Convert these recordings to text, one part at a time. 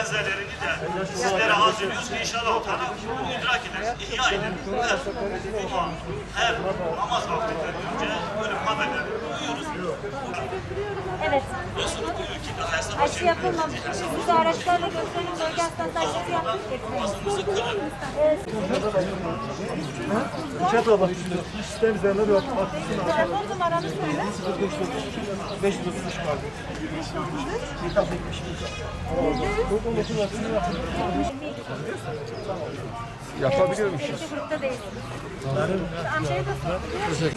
benzerlerini de sizlere hazırlıyoruz ki inşallah o taraf idrak eder, ihya eder. Her cuma, her namaz vaktinden önce. Evet. Aşı yapılmamış. Biz de araçlarla gösterelim. Bölge hastanesi aşısı yaptık. Evet. Çat abla. Sistem üzerinde bir haklısın. Telefon numaranı söyle. 533 kaldı. Yapabiliyorum işi. İkinci grupta değilsin. Şu amcaya da sor.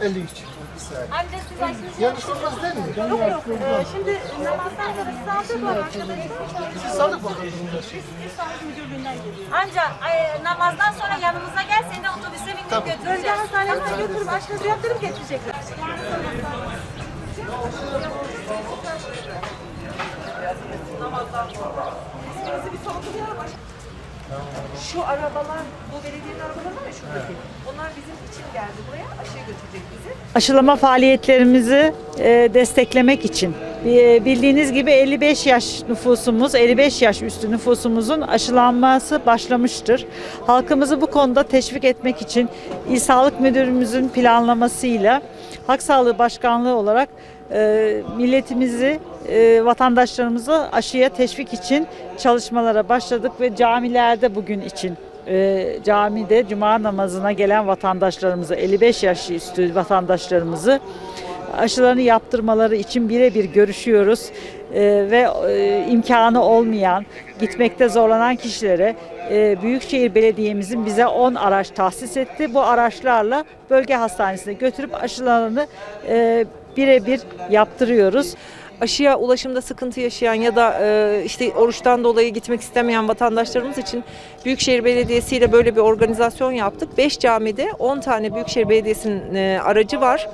50 kişi. Amca siz açtınız. Yanlış olmaz değil mi? Yok yok. Ee, şimdi namazdan sonra sadık var arkadaşlar. Siz sadık var. Biz sağlık müdürlüğünden geliyoruz. Amca e, namazdan sonra yanımıza gel seni otobüse bindirip tamam. götüreceğiz. Önce hastaneden götürüp aşkınızı yaptırıp getirecekler. Namazdan sonra. İsminizi bir sorgulayalım. Şu arabalar, bu belediyenin arabaları var ya şuradaki. Onlar bizim için geldi buraya. Aşıya götürecek bizi. aşılama faaliyetlerimizi e, desteklemek için. E, bildiğiniz gibi 55 yaş nüfusumuz, 55 yaş üstü nüfusumuzun aşılanması başlamıştır. Halkımızı bu konuda teşvik etmek için İl Sağlık Müdürümüzün planlamasıyla Halk Sağlığı Başkanlığı olarak e, milletimizi, e, vatandaşlarımızı aşıya teşvik için çalışmalara başladık ve camilerde bugün için e, camide cuma namazına gelen vatandaşlarımızı 55 yaş üstü vatandaşlarımızı aşılarını yaptırmaları için birebir görüşüyoruz ve e, imkanı olmayan gitmekte zorlanan kişilere e, Büyükşehir Belediye'mizin bize 10 araç tahsis etti. Bu araçlarla bölge hastanesine götürüp aşılarını e, birebir yaptırıyoruz. Aşıya ulaşımda sıkıntı yaşayan ya da e, işte oruçtan dolayı gitmek istemeyen vatandaşlarımız için Büyükşehir Belediyesi ile böyle bir organizasyon yaptık. 5 camide 10 tane Büyükşehir Belediyesi'nin e, aracı var.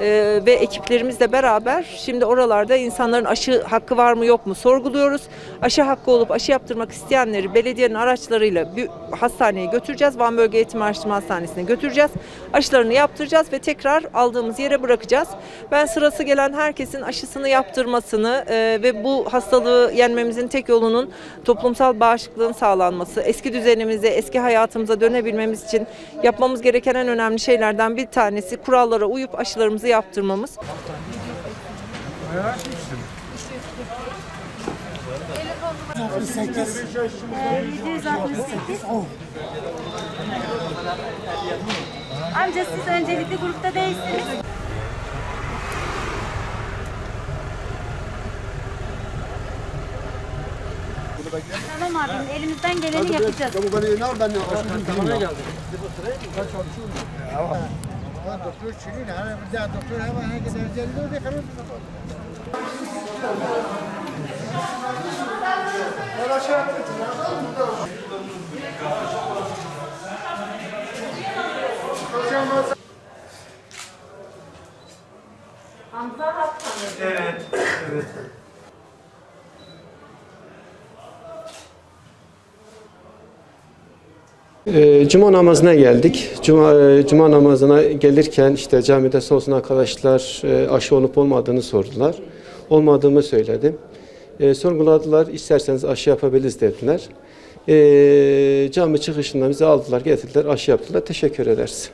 E, ve ekiplerimizle beraber şimdi oralarda insanların aşı hakkı var mı yok mu sorguluyoruz. Aşı hakkı olup aşı yaptırmak isteyenleri belediyenin araçlarıyla bir hastaneye götüreceğiz. Van Bölge Eğitim Araştırma Hastanesi'ne götüreceğiz. Aşılarını yaptıracağız ve tekrar aldığımız yere bırakacağız. Ben sırası gelen herkesin aşısını yaptırmasını e, ve bu hastalığı yenmemizin tek yolunun toplumsal bağışıklığın sağlanması, eski düzenimize, eski hayatımıza dönebilmemiz için yapmamız gereken en önemli şeylerden bir tanesi kurallara uyup aşılarımızı yaptırmamız. Ee, 768. Amca siz öncelikli grupta değilsiniz. Tamam abim elimizden geleni yapacağız. Bu beni inar ben aşkım doktor. Hani bir daha doktor hemen herkes evcelliği de kalır. Hamza Hakkan'ı. Ee, Cuma namazına geldik. Cuma, e, Cuma namazına gelirken işte camide olsun arkadaşlar e, aşı olup olmadığını sordular. Olmadığımı söyledim. E, sorguladılar. İsterseniz aşı yapabiliriz dediler. E, cami çıkışında bizi aldılar, getirdiler, aşı yaptılar. Teşekkür ederiz.